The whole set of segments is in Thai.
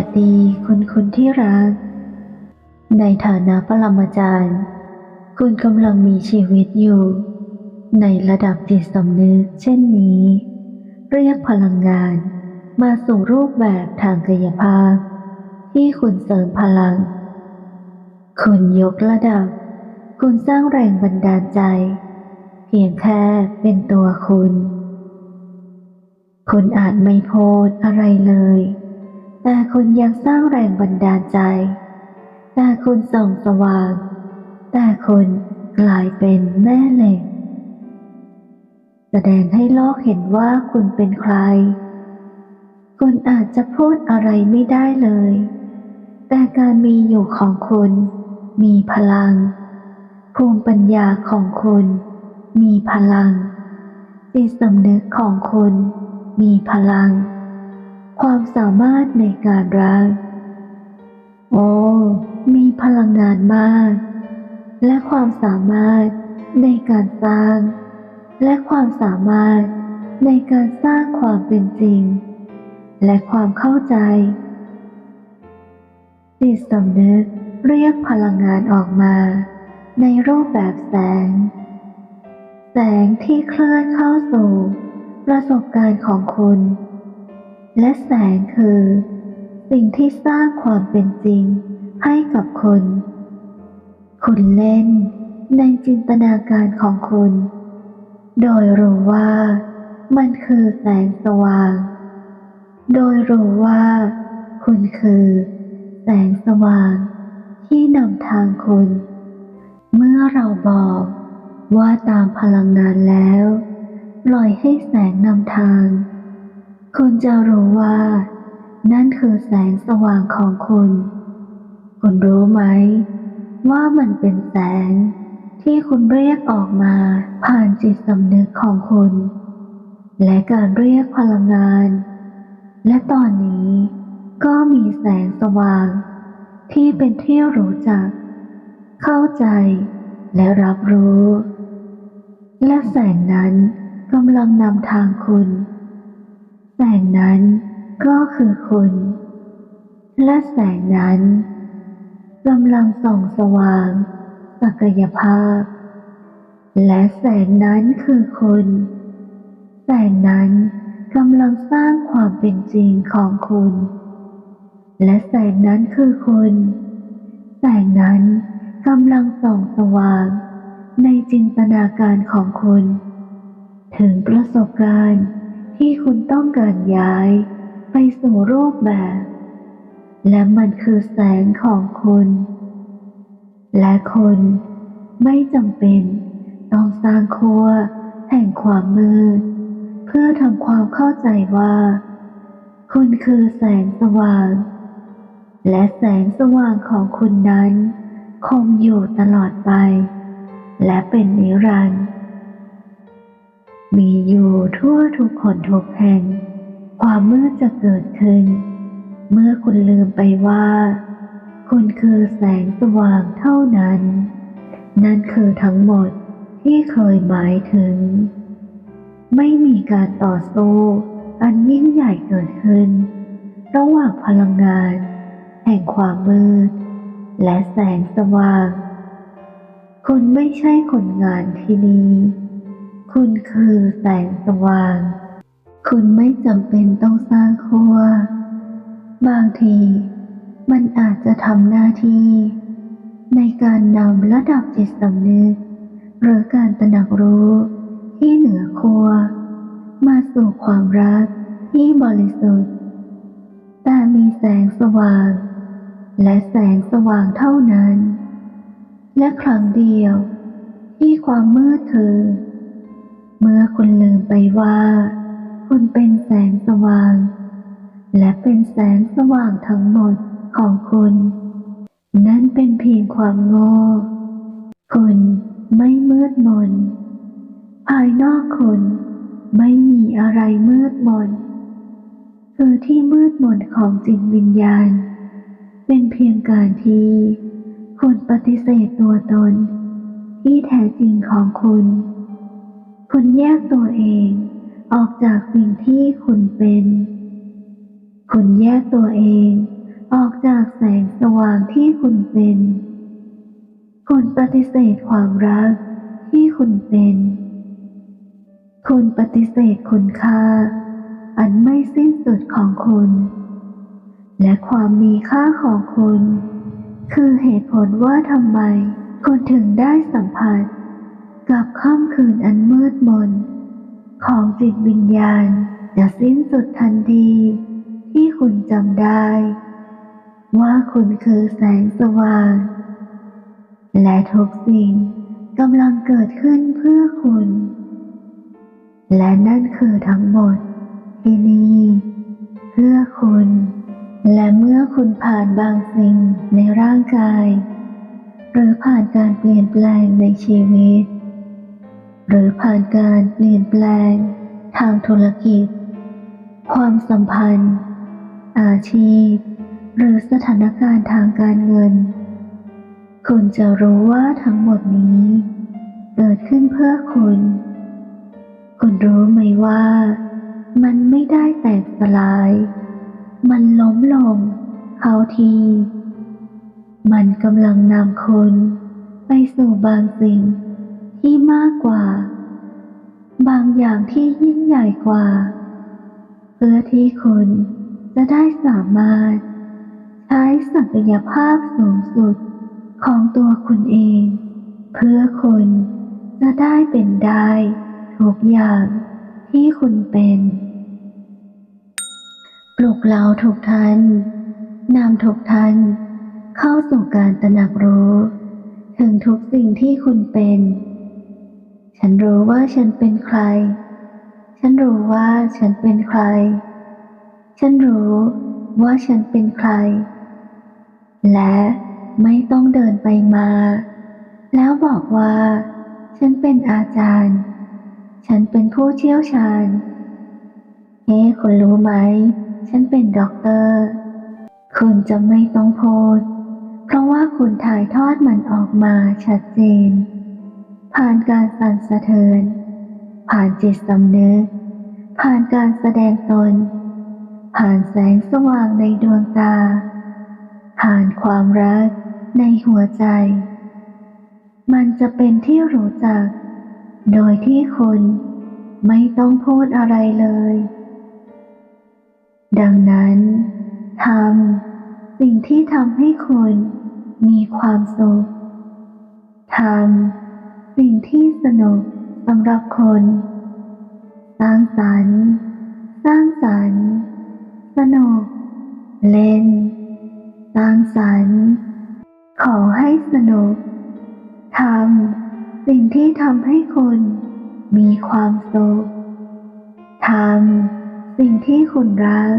วัสดีคุณคุณที่รัก ในฐานะปรมาจารย์ คุณกำลังมีชีวิตอยู่ ในระดับจิตสำนึกเช่นนี้ เรียกพลังงานมาสู่รูปแบบทางกายภาพ ที่คุณเสริมพลัง คุณยกระดับ คุณสร้างแรงบันดาลใจ เพียงแค่เป็นตัวคุณ คุณอาจไม่โพสอะไรเลย แต่คุณยังสร้างแรงบันดาลใจแต่คุณส่องสว่างแต่คุณกลายเป็นแม่เหล็ก แสดงให้โลกเห็นว่าคุณเป็นใคร คุณอาจจะพูดอะไรไม่ได้เลย แต่การมีอยู่ของคุณ มีพลัง ภูมิปัญญาของคุณ มีพลังจิตสำนึกของคุณ มีพลัง ความสามารถในการรัก โอ้ มีพลังงานมาก และความสามารถในการสร้าง และความสามารถในการสร้างความเป็นจริง และความเข้าใจจิตสำนึกเรียกพลังงานออกมา ในรูปแบบแสง แสงที่เคลื่อนเข้าสู่ ประสบการณ์ของคุณ และแสงคือ สิ่งที่สร้างความเป็นจริงให้กับคุณคุณเล่นในจินตนาการของคุณ โดยรู้ว่ามันคือแสงสว่าง โดยรู้ว่าคุณคือแสงสว่างที่นำทางคุณ เมื่อเราบอกว่าตามพลังงานแล้ว ปล่อยให้แสงนำทาง คุณจะรู้ว่า นั่นคือแสงสว่างของคุณ คุณรู้ไหม ว่ามันเป็นแสงที่คุณเรียกออกมาผ่านจิตสำนึกของคุณ และการเรียกพลังงาน และตอนนี้ก็มีแสงสว่าง ที่เป็นที่รู้จัก เข้าใจและรับรู้ และแสงนั้นกำลังนำทางคุณ แสงนั้นก็คือคุณ และแสงนั้นกำลังส่องสว่าง ศักยภาพ และแสงนั้นคือคุณ แสงนั้นกำลังสร้างความเป็นจริงของคุณ และแสงนั้นคือคุณ แสงนั้นกำลังส่องสว่างในจินตนาการของคุณ ถึงประสบการณ์ ที่คุณต้องการย้ายไปสู่รูปแบบ และมันคือแสงของคุณ และคุณไม่จำเป็นต้องสร้างครัวแห่งความมืด เพื่อทำความเข้าใจว่า คุณคือแสงสว่าง และแสงสว่างของคุณนั้น คงอยู่ตลอดไป และเป็นนิรันดร์ มีอยู่ทั่วทุกคนทุกแห่ง ความมืดจะเกิดขึ้น เมื่อคุณลืมไปว่า คุณคือแสงสว่างเท่านั้น นั่นคือทั้งหมดที่เคยหมายถึง ไม่มีการต่อสู้อันยิ่งใหญ่เกิดขึ้น ระหว่างพลังงาน แห่งความมืด และแสงสว่าง คุณไม่ใช่คนงานที่นี้ คุณคือแสงสว่าง คุณไม่จำเป็นต้องสร้างครัวบางที มันอาจจะทำหน้าที่ ในการนำระดับจิตสำนึก หรือการตระหนักรู้ที่เหนือครัวมาสู่ความรักที่บริสุทธิ์ แต่มีแสงสว่าง และแสงสว่างเท่านั้น และครั้งเดียวที่ความมืดคือ เมื่อคุณลืมไปว่า คุณเป็นแสงสว่าง และเป็นแสงสว่างทั้งหมดของคุณ นั่นเป็นเพียงความโง่ คุณไม่มืดมน ภายนอกคุณไม่มีอะไรมืดมน คือที่มืดมนของจิตวิญญาณ เป็นเพียงการที่คุณปฏิเสธตัวตน ที่แท้จริงของคุณ คุณแยกตัวเองออกจากสิ่งที่คุณเป็น คุณแยกตัวเองออกจากแสงสว่างที่คุณเป็น คุณปฏิเสธความรักที่คุณเป็น คุณปฏิเสธคุณค่า อันไม่สิ้นสุดของคุณ และความมีค่าของคุณ คือเหตุผลว่าทำไมคุณถึงได้สัมผัส กับค่ำคืนอันมืดมน ของจิตวิญญาณจะสิ้นสุดทันทีที่คุณจำได้ ว่าคุณคือแสงสว่าง และทุกสิ่งกำลังเกิดขึ้นเพื่อคุณ และนั่นคือทั้งหมดที่นี่เพื่อคุณ และเมื่อคุณผ่านบางสิ่งในร่างกาย หรือผ่านการเปลี่ยนแปลงในชีวิต หรือผ่านการเปลี่ยนแปลง ทางธุรกิจ ความสัมพันธ์ อาชีพ หรือสถานการณ์ทางการเงิน คุณจะรู้ว่าทั้งหมดนี้ เกิดขึ้นเพื่อคุณ คุณรู้ไหมว่า มันไม่ได้แตกสลาย มันล้มลง เขาที มันกำลังนำคุณ ไปสู่บางสิ่ง ที่มากกว่า บางอย่างที่ยิ่งใหญ่กว่า เพื่อที่คุณจะได้สามารถ ใช้ศักยภาพสูงสุดของตัวคุณเอง เพื่อคุณจะได้เป็นได้ทุกอย่างที่คุณเป็นปลุกเราทุกท่านนำทุกท่านเข้าสู่การตระหนักรู้ ถึงทุกสิ่งที่คุณเป็น ฉันรู้ว่าฉันเป็นใคร ฉันรู้ว่าฉันเป็นใคร ฉันรู้ว่าฉันเป็นใคร และไม่ต้องเดินไปมา แล้วบอกว่า ฉันเป็นอาจารย์ ฉันเป็นผู้เชี่ยวชาญ เฮ้คุณรู้ไหม ฉันเป็นด็อกเตอร์ คุณจะไม่ต้องโพูดเพราะว่าคุณถ่ายทอดมันออกมาชัดเจน ผ่านการสั่นสะเทือน ผ่านจิตสำนึก ผ่านการแสดงตน ผ่านแสงสว่างในดวงตา ผ่านความรักในหัวใจ มันจะเป็นที่รู้จัก โดยที่คุณไม่ต้องพูดอะไรเลย ดังนั้นทำสิ่งที่ทำให้คุณมีความสุขทำ สิ่งที่สนุกสำหรับคน สร้างสรรค์ สร้างสรรค์ สนุก เล่น สร้างสรรค์ ขอให้สนุกทำสิ่งที่ทำให้คุณมีความสุขทำสิ่งที่คุณรัก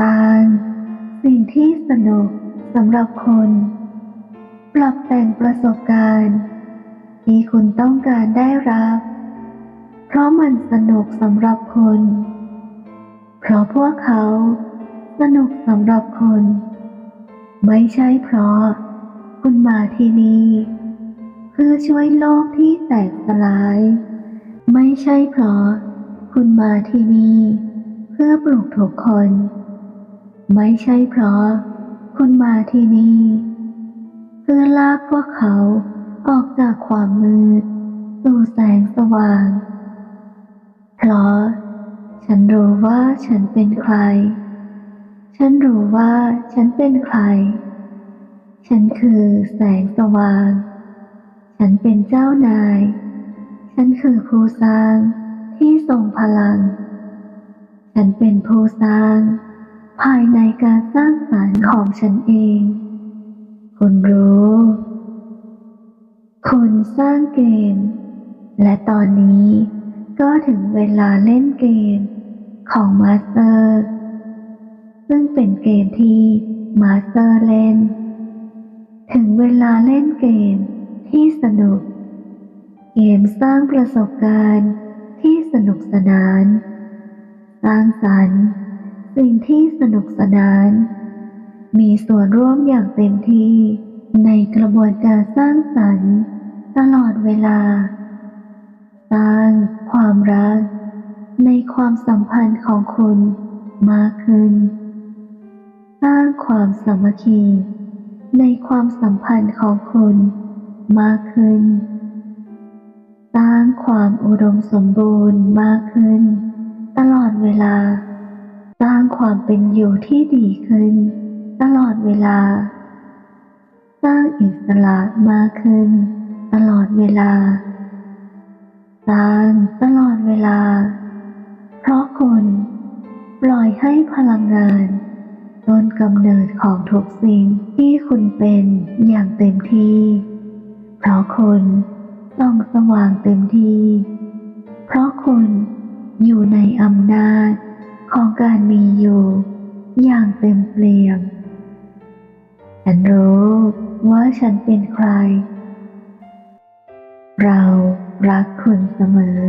สร้างสิ่งที่สนุกสำหรับคุณ ปรับแต่งประสบการณ์ ที่คุณต้องการได้รับ เพราะมันสนุกสำหรับคุณ เพราะพวกเขาสนุกสำหรับคุณ ไม่ใช่เพราะคุณมาที่นี่เพื่อช่วยโลกที่แตกสลาย ไม่ใช่เพราะคุณมาที่นี่เพื่อปลุกทุกคน ไม่ใช่เพราะคุณมาที่นี่เพื่อลากพวกเขา ออกจากความมืด สู่แสงสว่าง เพราะ ฉันรู้ว่าฉันเป็นใคร ฉันรู้ว่าฉันเป็นใคร ฉันคือแสงสว่าง ฉันเป็นเจ้านาย ฉันคือผู้สร้างที่ทรงพลัง ฉันเป็นผู้สร้าง ภายในการสร้างสรรค์ของฉันเอง คุณรู้ คุณสร้างเกม และตอนนี้ก็ถึงเวลาเล่นเกมของมาสเตอร์ ซึ่งเป็นเกมที่มาสเตอร์เล่น ถึงเวลาเล่นเกมที่สนุก เกมสร้างประสบการณ์ที่สนุกสนาน สร้างสรรค์ สิ่งที่สนุกสนาน มีส่วนร่วมอย่างเต็มที่ ในกระบวนการสร้างสรรค์ ตลอดเวลา สร้างความรัก ในความสัมพันธ์ของคุณมากขึ้น สร้างความสามัคคี ในความสัมพันธ์ของคุณมากขึ้น สร้างความอุดมสมบูรณ์มากขึ้น ตลอดเวลา สร้างความเป็นอยู่ที่ดีขึ้น ตลอดเวลา สร้างอิสระมากขึ้น ตลอดเวลา สร้างตลอดเวลา เพราะคุณปล่อยให้พลังงานต้นกำเนิดของทุกสิ่งที่คุณเป็นอย่างเต็มที่ เพราะคุณส่องสว่างเต็มที่ เพราะคุณอยู่ในอำนาจของการมีอยู่อย่างเต็มเปี่ยมฉันรู้ ว่าฉันเป็นใคร เรารักคุณเสมอ